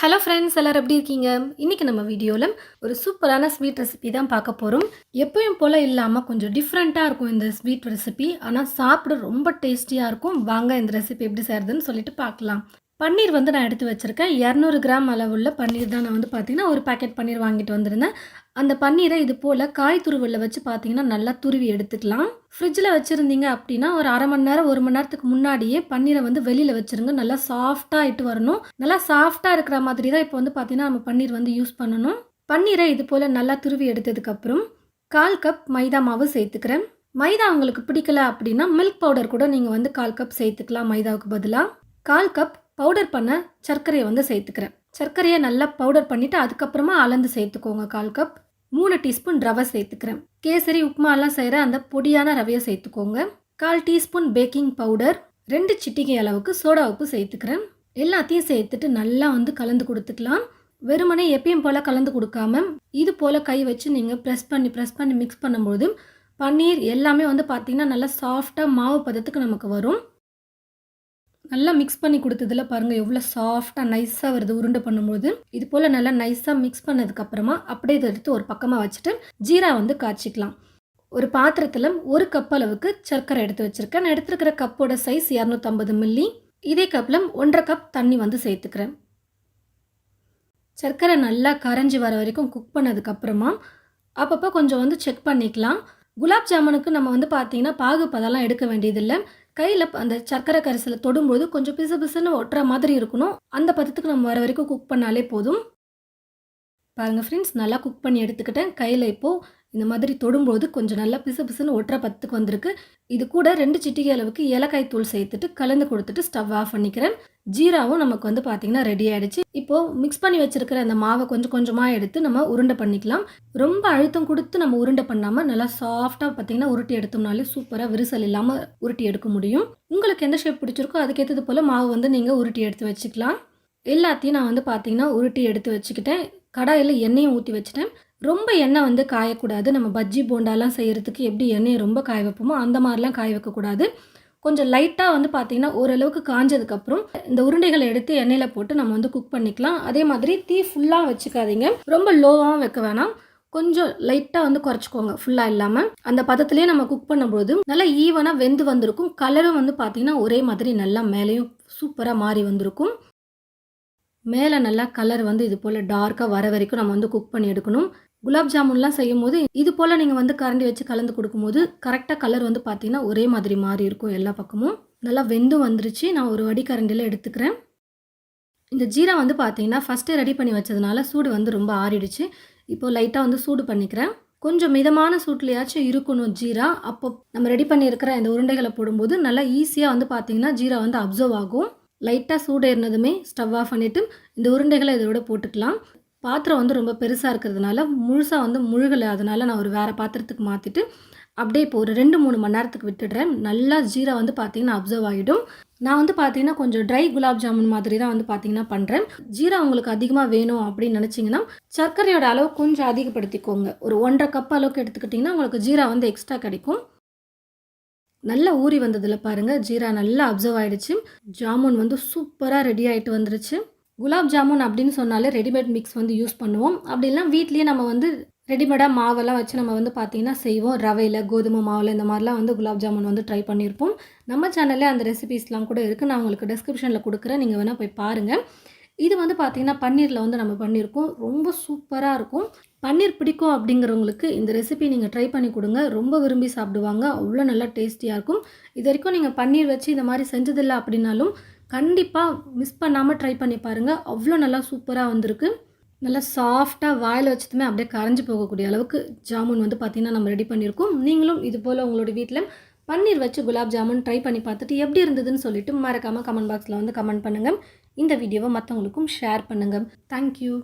Hello friends எல்லோரும் எப்படி இருக்கீங்க? இன்றைக்கி நம்ம வீடியோவில் ஒரு சூப்பரான ஸ்வீட் ரெசிபி தான் பார்க்க போகிறோம் எப்பயும் போல் இல்லாமல் கொஞ்சம் டிஃப்ரெண்ட்டாக இருக்கும் இந்த ஸ்வீட் ரெசிபி ஆனால் சாப்பிட ரொம்ப டேஸ்டியாக இருக்கும். வாங்க இந்த ரெசிபி எப்படி செய்கிறதுன்னு சொல்லிட்டு பார்க்கலாம். பன்னீர் வந்து நான் எடுத்து வச்சுருக்கேன். இரநூறு கிராம் அளவுள்ள பன்னீர் தான் நான் வந்து பார்த்தீங்கன்னா ஒரு பேக்கெட் பன்னீர் வாங்கிட்டு வந்திருந்தேன். அந்த பன்னீரை இது போல் காய் துருவலில் வச்சு பார்த்தீங்கன்னா நல்லா துருவி எடுத்துக்கலாம். ஃப்ரிட்ஜில் வச்சுருந்தீங்க அப்படின்னா ஒரு அரை மணி நேரம் ஒரு மணி நேரத்துக்கு முன்னாடியே பன்னீரை வந்து வெளியில் வச்சுருங்க. நல்லா சாஃப்டாக இட்டு வரணும். நல்லா சாஃப்டாக இருக்கிற மாதிரி தான் இப்போ வந்து பார்த்தீங்கன்னா நம்ம பன்னீர் வந்து யூஸ் பண்ணணும். பன்னீரை இது போல் நல்லா துருவி எடுத்ததுக்கப்புறம் கால் கப் மைதா மாவு சேர்த்துக்கிறேன். மைதா உங்களுக்கு பிடிக்கல அப்படின்னா மில்க் பவுடர் கூட நீங்கள் வந்து கால் கப் சேர்த்துக்கலாம். மைதாவுக்கு பதிலாக கால் கப் பவுடர் பண்ண சர்க்கரையை வந்து சேர்த்துக்கிறேன். சர்க்கரையை நல்லா பவுடர் பண்ணிவிட்டு அதுக்கப்புறமா அளந்து சேர்த்துக்கோங்க கால் கப் மூணு டீஸ்பூன் ரவை சேர்த்துக்கிறேன். கேசரி உப்புமாலாம் செய்கிற அந்த பொடியான ரவையை சேர்த்துக்கோங்க. கால் டீஸ்பூன் பேக்கிங் பவுடர் ரெண்டு சிட்டிகை அளவுக்கு சோடா உப்பு சேர்த்துக்கிறேன். எல்லாத்தையும் சேர்த்துட்டு நல்லா வந்து கலந்து கொடுத்துக்கலாம். வெறுமனே எப்பயும் போல் கலந்து கொடுக்காம இது போல் கை வச்சு நீங்கள் ப்ரெஸ் பண்ணி ப்ரெஸ் பண்ணி மிக்ஸ் பண்ணும்போது பன்னீர் எல்லாமே வந்து பார்த்திங்கன்னா நல்லா சாஃப்டாக மாவு பதத்துக்கு நமக்கு வரும். நல்லா மிக்ஸ் பண்ணி கொடுத்ததில் பாருங்கள் எவ்வளோ சாஃப்டாக நைஸாக வருது உருண்டை பண்ணும்போது இது போல் நல்லா நைஸாக மிக்ஸ் பண்ணதுக்கப்புறமா அப்படியே இதை எடுத்து ஒரு பக்கமாக வச்சுட்டு ஜீரா வந்து காய்ச்சிக்கலாம். ஒரு பாத்திரத்தில் ஒரு கப் அளவுக்கு சர்க்கரை எடுத்து வச்சுருக்கேன். நான் எடுத்துருக்கிற கப்போட சைஸ் இரநூத்தம்பது மில்லி இதே கப்பில் ஒன்றரை கப் தண்ணி வந்து சேர்த்துக்கிறேன். சர்க்கரை நல்லா கரைஞ்சி வர வரைக்கும் குக் பண்ணதுக்கப்புறமா அப்பப்போ கொஞ்சம் வந்து செக் பண்ணிக்கலாம். குலாப் ஜாமுனுக்கு நம்ம வந்து பார்த்தீங்கன்னா பாகு பதெல்லாம் எடுக்க வேண்டியதில்லை. கையில் அந்த சர்க்கரை கரிசலை தொடும்போது கொஞ்சம் பிசு பிசுன்னு ஒட்டுற மாதிரி இருக்கணும். அந்த பதத்துக்கு நம்ம வர வரைக்கும் குக் பண்ணாலே போதும். பாருங்கள் ஃப்ரெண்ட்ஸ் நல்லா குக் பண்ணி எடுத்துக்கிட்டேன். கையில் இப்போது இந்த மாதிரி தொடும்போது கொஞ்சம் நல்லா பிசு பிசுன்னு ஒட்டுற பத்துக்கு வந்திருக்கு. இது கூட ரெண்டு சிட்டிகை அளவுக்கு ஏலக்காய் தூள் சேர்த்துட்டு கலந்து கொடுத்துட்டு ஸ்டவ் ஆஃப் பண்ணிக்கிறேன். ஜீராவும் நமக்கு வந்து பார்த்திங்கன்னா ரெடி ஆகிடுச்சு இப்போது மிக்ஸ் பண்ணி வச்சுருக்கிற அந்த மாவை கொஞ்சம் கொஞ்சமாக எடுத்து நம்ம உருண்டை பண்ணிக்கலாம். ரொம்ப அழுத்தம் கொடுத்து நம்ம உருண்டை பண்ணாமல் நல்லா சாஃப்டாக பார்த்திங்கன்னா உருட்டி எடுத்தோம்னாலே சூப்பராக விரிசல் இல்லாமல் உருட்டி எடுக்க முடியும். உங்களுக்கு எந்த ஷேப் பிடிச்சிருக்கோ அதுக்கேற்றது போல் மாவு வந்து நீங்கள் உருட்டி எடுத்து வச்சுக்கலாம். எல்லாத்தையும் நான் வந்து பார்த்திங்கன்னா உருட்டி எடுத்து வச்சுக்கிட்டேன். கடாயில் எண்ணெயும் ஊற்றி வச்சுட்டேன். ரொம்ப எண்ணெய் வந்து காயக்கூடாது. நம்ம பஜ்ஜி போண்டாலாம் செய்கிறதுக்கு எப்படி எண்ணெயை ரொம்ப காய வைப்போமோ அந்த மாதிரிலாம் காய வைக்கக்கூடாது. கொஞ்சம் லைட்டாக வந்து பார்த்திங்கன்னா ஓரளவுக்கு காஞ்சதுக்கப்புறம் இந்த உருண்டைகளை எடுத்து எண்ணெயில் போட்டு நம்ம வந்து குக் பண்ணிக்கலாம். அதே மாதிரி தீ ஃபுல்லாக வச்சுக்காதீங்க. ரொம்ப லோவாகவும் வைக்க வேணாம். கொஞ்சம் லைட்டாக வந்து குறைச்சிக்கோங்க ஃபுல்லாக இல்லாமல் அந்த பதத்துலேயே நம்ம குக் பண்ணும்போது நல்லா ஈவனாக வெந்து வந்திருக்கும். கலரும் வந்து பார்த்திங்கன்னா ஒரே மாதிரி நல்லா மேலேயும் சூப்பராக மாறி வந்திருக்கும். மேலே நல்லா கலர் வந்து இது போல் டார்க்காக வர வரைக்கும் நம்ம வந்து குக் பண்ணி எடுக்கணும். குலாப் ஜாமுன்லாம் செய்யும் போது இது போல் நீங்கள் வந்து கரண்டி வச்சு கலந்து கொடுக்கும்போது கரெக்டாக கலர் வந்து பார்த்தீங்கன்னா ஒரே மாதிரி மாறி இருக்கும் எல்லா பக்கமும். நல்லா வெந்தும் வந்துருச்சு. நான் ஒரு வடி கரண்டியில் எடுத்துக்கிறேன். இந்த ஜீரா வந்து பார்த்தீங்கன்னா ஃபஸ்ட்டு ரெடி பண்ணி வச்சதுனால சூடு வந்து ரொம்ப ஆறிடுச்சு. இப்போது லைட்டாக வந்து சூடு பண்ணிக்கிறேன். கொஞ்சம் மிதமான சூட்லையாச்சும் இருக்கணும் ஜீரா அப்போ நம்ம ரெடி பண்ணியிருக்கிற இந்த உருண்டைகளை போடும்போது நல்லா ஈஸியாக வந்து பார்த்தீங்கன்னா ஜீரா வந்து அப்சர்வ் ஆகும். லைட்டாக சூடு ஏறினதுமே ஸ்டவ் ஆஃப் பண்ணிவிட்டு இந்த உருண்டைகளை இதோட போட்டுக்கலாம். பாத்திரம் வந்து ரொம்ப பெருசாக இருக்கிறதுனால முழுசாக வந்து முழுகலை. அதனால் நான் ஒரு வேறு பாத்திரத்துக்கு மாற்றிட்டு அப்படியே இப்போ ஒரு ரெண்டு மூணு மணி நேரத்துக்கு விட்டுடுறேன். நல்லா ஜீரா வந்து பார்த்திங்கன்னா அப்சர்வ் ஆகிடும். நான் வந்து பார்த்தீங்கன்னா கொஞ்சம் ட்ரை குலாப் ஜாமுன் மாதிரி தான் வந்து பார்த்தீங்கன்னா பண்ணுறேன் ஜீரா உங்களுக்கு அதிகமாக வேணும் அப்படின்னு நினச்சிங்கன்னா சர்க்கரையோட அளவு கொஞ்சம் அதிகப்படுத்திக்கோங்க. ஒரு ஒன்றரை கப் அளவுக்கு எடுத்துக்கிட்டிங்கன்னா உங்களுக்கு ஜீரா வந்து எக்ஸ்ட்ரா கிடைக்கும். நல்லா ஊறி வந்ததில் பாருங்கள் ஜீரா நல்லா அப்சர்வ் ஆகிடுச்சு ஜாமுன் வந்து சூப்பராக ரெடி ஆகிட்டு வந்துருச்சு. குலாப் ஜாமுன் அப்படின்னு சொன்னாலே ரெடிமேட் மிக்ஸ் வந்து யூஸ் பண்ணுவோம். அப்படிலாம் வீட்லேயே நம்ம வந்து ரெடிமேடாக மாவெல்லாம் வச்சு நம்ம வந்து பார்த்திங்கன்னா செய்வோம். ரவையில் கோதுமை மாவில் இந்த மாதிரிலாம் வந்து குலாப் ஜாமுன் வந்து ட்ரை பண்ணியிருப்போம் நம்ம சேனலில் அந்த ரெசிபீஸ்லாம் கூட இருக்குது நான் உங்களுக்கு டிஸ்கிரிப்ஷனில் கொடுக்குறேன். நீங்கள் வேணால் போய் பாருங்கள் இது வந்து பார்த்திங்கன்னா பன்னீரில் வந்து நம்ம பண்ணியிருக்கோம் ரொம்ப சூப்பராக இருக்கும். பன்னீர் பிடிக்கும் அப்படிங்கிறவங்களுக்கு இந்த ரெசிபி நீங்கள் ட்ரை பண்ணி கொடுங்க. ரொம்ப விரும்பி சாப்பிடுவாங்க. அவ்வளோ நல்லா டேஸ்டியாக இருக்கும். இது வரைக்கும் நீங்கள் பன்னீர் வச்சு இந்த மாதிரி செஞ்சதில்லை அப்படின்னாலும் கண்டிப்பாக மிஸ் பண்ணாமல் ட்ரை பண்ணி பாருங்கள் அவ்வளோ நல்லா சூப்பராக வந்திருக்கு. நல்லா சாஃப்டாக வாயில் வச்சதுமே அப்படியே கரைஞ்சி போகக்கூடிய அளவுக்கு ஜாமுன் வந்து பார்த்திங்கன்னா நம்ம ரெடி பண்ணியிருக்கோம். நீங்களும் இது போல் உங்களோட வீட்டில் பன்னீர் வச்சு குலாப் ஜாமுன் ட்ரை பண்ணி பார்த்துட்டு எப்படி இருந்ததுன்னு சொல்லிட்டு மறக்காமல் கமெண்ட் பாக்ஸில் வந்து கமெண்ட் பண்ணுங்கள் இந்த வீடியோவை மற்றவங்களுக்கும் ஷேர் பண்ணுங்கள் தேங்க்யூ